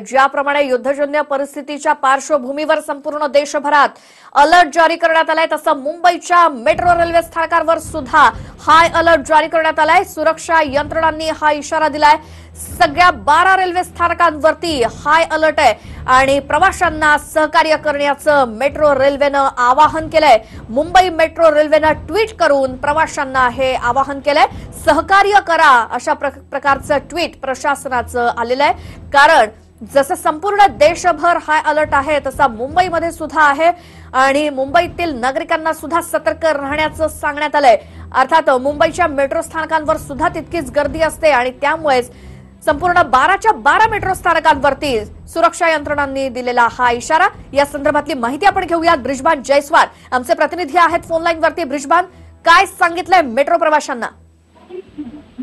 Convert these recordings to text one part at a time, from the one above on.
ज्याप्रमाणे युद्धजन्य परिस्थितीच्या पार्श्वभूमीवर संपूर्ण देशभरात अलर्ट जारी करण्यात आलाय तसं मुंबईच्या मेट्रो रेल्वे स्थानकांवर सुद्धा हाय अलर्ट जारी करण्यात आलाय. सुरक्षा यंत्रणांनी हा इशारा दिलाय. सगळ्या बारा रेल्वे स्थानकांवरती हाय अलर्ट आहे आणि प्रवाशांना सहकार्य करण्याचं मेट्रो रेल्वेनं आवाहन केलंय. मुंबई मेट्रो रेल्वेनं ट्विट करून प्रवाशांना हे आवाहन केलंय. सहकार्य करा अशा प्र- प्रकारचं ट्विट प्रशासनाचं आलेलं आहे. कारण जसं संपूर्ण देशभर हाय अलर्ट आहे तसा मुंबईमध्ये सुद्धा आहे. आणि मुंबईतील नागरिकांना सुद्धा सतर्क राहण्याचं सांगण्यात आलंय. अर्थात मुंबईच्या मेट्रो स्थानकांवर सुद्धा तितकीच गर्दी असते आणि त्यामुळेच संपूर्ण बाराच्या बारा मेट्रो स्थानकांवरती सुरक्षा यंत्रणांनी दिलेला हा इशारा. या संदर्भातली माहिती आपण घेऊयात ब्रिजबान जयस्वाल आमचे प्रतिनिधी आहेत फोनलाईनवरती. ब्रिजबान काय सांगितलंय मेट्रो प्रवाशांना?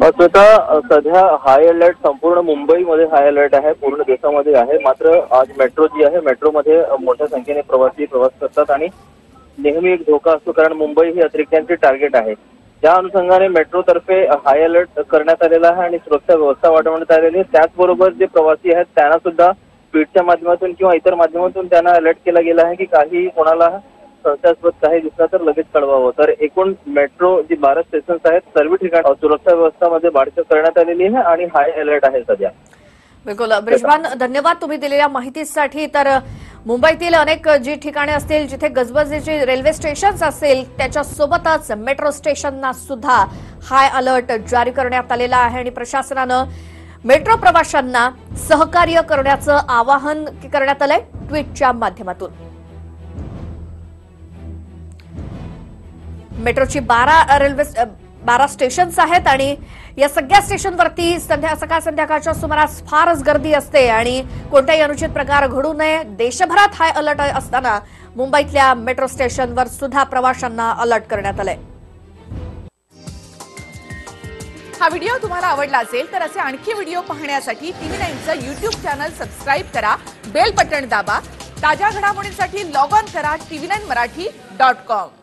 स्वतः सध्या हाय अलर्ट संपूर्ण मुंबईमध्ये हाय अलर्ट आहे पूर्ण देशामध्ये आहे. मात्र आज मेट्रो जी आहे मेट्रोमध्ये मोठ्या संख्येने प्रवासी प्रवास करतात आणि नेहमी एक धोका असतो कारण मुंबई ही अतिरिक्तांची टार्गेट आहे. त्या अनुषंगाने मेट्रोतर्फे हाय अलर्ट करण्यात आलेला आहे आणि सुरक्षा व्यवस्था वाढवण्यात आलेली आहे. त्याचबरोबर जे प्रवासी आहेत त्यांना सुद्धा ट्विटच्या माध्यमातून किंवा इतर माध्यमातून त्यांना अलर्ट केला गेला आहे की काही कोणाला संशयास्पद काही दिसला तर लगेच कळवावं. तर एकूण मेट्रो जी बारा स्टेशन्स आहेत सर्व ठिकाणी सुरक्षा व्यवस्थामध्ये वाढ करण्यात आलेली आहे आणि हाय अलर्ट आहे सध्या. बिलकुल. ब्रिजबान धन्यवाद तुम्ही दिलेल्या माहितीसाठी. तर मुंबईतील अनेक जी ठिकाणे असतील जिथे गजबजीची रेल्वे स्टेशन्स असतील त्याच्यासोबतच मेट्रो स्टेशनना सुद्धा हाय अलर्ट जारी करण्यात आलेला आहे आणि प्रशासनानं मेट्रो प्रवाशांना सहकार्य करण्याचं आवाहन करण्यात आलंय. ट्विटच्या माध्यमातून. मेट्रोची बारा रेल्वे बारा स्टेशन्स आहेत आणि या सगळ्या स्टेशनवरती संध्या सकाळ संध्याकाळच्या सुमारास फारच गर्दी असते आणि कोणताही अनुचित प्रकार घडू नये. देशभरात हाय अलर्ट असताना मुंबईतल्या मेट्रो स्टेशनवर सुद्धा प्रवाशांना अलर्ट करण्यात आलंय. हा व्हिडिओ तुम्हाला आवडला असेल तर असे आणखी व्हिडिओ पाहण्यासाठी टीव्ही नाईनचं युट्यूब चॅनल सबस्क्राईब करा बेल बटन दाबा ताज्या घडामोडींसाठी लॉग ऑन करा TV nine Marathi dot com.